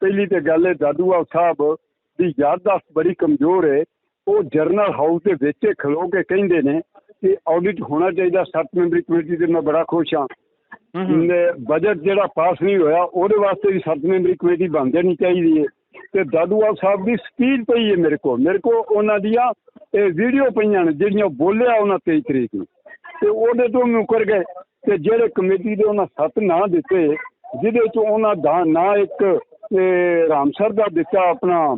ਪਹਿਲੀ ਤੇ ਗੱਲ ਹੈ ਦਾਦੂਵਾਲ ਸਾਹਿਬ ਦੀ ਯਾਦਦਾਸ਼ਤ ਬੜੀ ਕਮਜ਼ੋਰ ਹੈ। ਉਹ ਜਰਨਲ ਹਾਊਸ ਦੇ ਵਿੱਚ ਹੀ ਖਲੋ ਕੇ ਕਹਿੰਦੇ ਨੇ ਕਿ ਆਡਿਟ ਹੋਣਾ ਚਾਹੀਦਾ ਸੱਤ ਮੈਂਬਰੀ ਕਮੇਟੀ ਤੇ ਮੈਂ ਬੜਾ ਖੁਸ਼ ਹਾਂ। ਬਜਟ ਜਿਹੜਾ ਪਾਸ ਨਹੀਂ ਹੋਇਆ ਉਹਦੇ ਵਾਸਤੇ ਵੀ ਸੱਤ ਮੈਂਬਰੀ ਕਮੇਟੀ ਬਣ ਜਾਣੀ ਚਾਹੀਦੀ ਹੈ। ਤੇ ਦਾਦੂਵਾਲ ਸਾਹਿਬ ਦੀ ਸਪੀਚ ਪਈ ਹੈ ਮੇਰੇ ਕੋਲ। ਮੇਰੇ ਕੋਲ ਉਹਨਾਂ ਦੀਆਂ ਇਹ ਵੀਡੀਓ ਪਈਆਂ ਨੇ ਜਿਹੜੀਆਂ ਬੋਲਿਆ ਉਹਨਾਂ 23 ਤਰੀਕ ਨੂੰ। ਤੇ ਉਹਦੇ ਤੋਂ ਮੁਕਰ ਗਏ। ਤੇ ਜਿਹੜੇ ਕਮੇਟੀ ਦੇ ਉਹਨਾਂ ਸੱਤ ਨਾਂ ਦਿੱਤੇ ਜਿਹਦੇ ਚੋਂ ਉਹਨਾਂ ਦਾ ਨਾਂ ਇੱਕ ਇਹ ਰਾਮਸਰ ਦਾ ਦਿੱਤਾ ਆਪਣਾ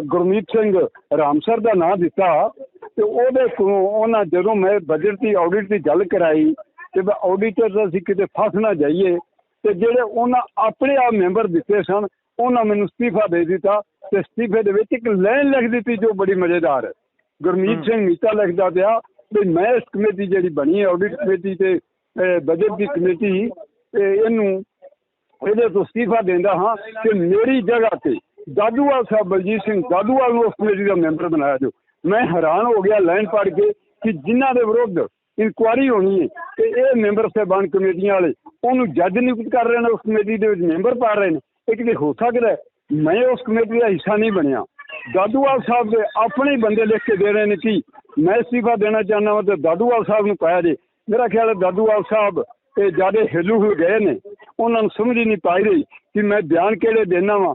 ਗੁਰਮੀਤ ਸਿੰਘ ਰਾਮਸਰ ਦਾ ਨਾਂ ਦਿੱਤਾ ਤੇ ਉਹਦੇ ਕੋਲੋਂ ਉਹਨਾਂ ਜਦੋਂ ਮੈਂ ਬਜਟ ਦੀ ਆਡਿਟ ਦੀ ਗੱਲ ਕਰਾਈ ਤੇ ਮੈਂ ਆਡੀਟਰ ਅਸੀਂ ਕਿਤੇ ਫਸ ਨਾ ਜਾਈਏ ਤੇ ਜਿਹੜੇ ਉਹਨਾਂ ਆਪਣੇ ਆਪ ਮੈਂਬਰ ਦਿੱਤੇ ਸਨ ਉਹਨਾਂ ਮੈਨੂੰ ਅਸਤੀਫਾ ਦੇ ਦਿੱਤਾ ਤੇ ਅਸਤੀਫੇ ਦੇ ਵਿੱਚ ਇੱਕ ਲਾਈਨ ਲਿਖ ਦਿੱਤੀ ਜੋ ਬੜੀ ਮਜ਼ੇਦਾਰ ਹੈ। ਗੁਰਮੀਤ ਸਿੰਘ ਮੀਤਾ ਲਿਖਦਾ ਪਿਆ ਵੀ ਮੈਂ ਇਸ ਕਮੇਟੀ ਜਿਹੜੀ ਬਣੀ ਹੈ ਆਡਿਟ ਕਮੇਟੀ ਤੇ ਬਜਟ ਦੀ ਕਮੇਟੀ ਤੇ ਇਹਨੂੰ ਇਹਦੇ ਤੋਂ ਅਸਤੀਫਾ ਦਿੰਦਾ ਹਾਂ ਕਿ ਮੇਰੀ ਜਗ੍ਹਾ ਤੇ ਦਾਦੂਵਾਲ ਸਾਹਿਬ ਬਲਜੀਤ ਸਿੰਘ ਦਾਦੂਵਾਲ ਨੂੰ ਉਸ ਕਮੇਟੀ ਦਾ ਮੈਂਬਰ ਬਣਾਇਆ ਜੋ ਮੈਂ ਹੈਰਾਨ ਹੋ ਗਿਆ ਲਾਈਨ ਪੜ੍ਹ ਕੇ ਕਿ ਜਿਨ੍ਹਾਂ ਦੇ ਵਿਰੁੱਧ ਇਨਕੁਆਰੀ ਹੋਣੀ ਹੈ ਤੇ ਇਹ ਮੈਂਬਰ ਸਾਹਿਬਾਨ ਕਮੇਟੀਆਂ ਵਾਲੇ, ਉਹਨੂੰ ਜੱਜ ਨਿਯੁਕਤ ਕਰ ਰਹੇ ਨੇ, ਉਸ ਕਮੇਟੀ ਦੇ ਵਿੱਚ ਮੈਂਬਰ ਪਾ ਰਹੇ ਨੇ। ਇਹ ਕਿਤੇ ਹੋ ਸਕਦਾ ਮੈਂ ਉਸ ਕਮੇਟੀ ਦਾ ਹਿੱਸਾ ਨਹੀਂ ਬਣਿਆ। ਦਾਦੂਵਾਲ ਸਾਹਿਬ ਦੇ ਆਪਣੇ ਬੰਦੇ ਲਿਖ ਕੇ ਦੇ ਰਹੇ ਨੇ ਕਿ ਮੈਂ ਅਸਤੀਫਾ ਦੇਣਾ ਚਾਹੁੰਦਾ ਹਾਂ ਤੇ ਦਾਦੂਵਾਲ ਸਾਹਿਬ ਨੂੰ ਪਾਇਆ ਜੇ। ਮੇਰਾ ਖਿਆਲ ਹੈ ਦਾਦੂਵਾਲ ਸਾਹਿਬ ਇਹ ਜਿਆਦੇ ਹਿੱਲੂ ਹੋ ਗਏ ਨੇ। ਉਹਨਾਂ ਨੂੰ ਸਮਝ ਹੀ ਨਹੀਂ ਪਾਈ ਰਹੀ ਕਿ ਮੈਂ ਬਿਆਨ ਕਿਹੜੇ ਦੇਣਾ ਵਾਂ।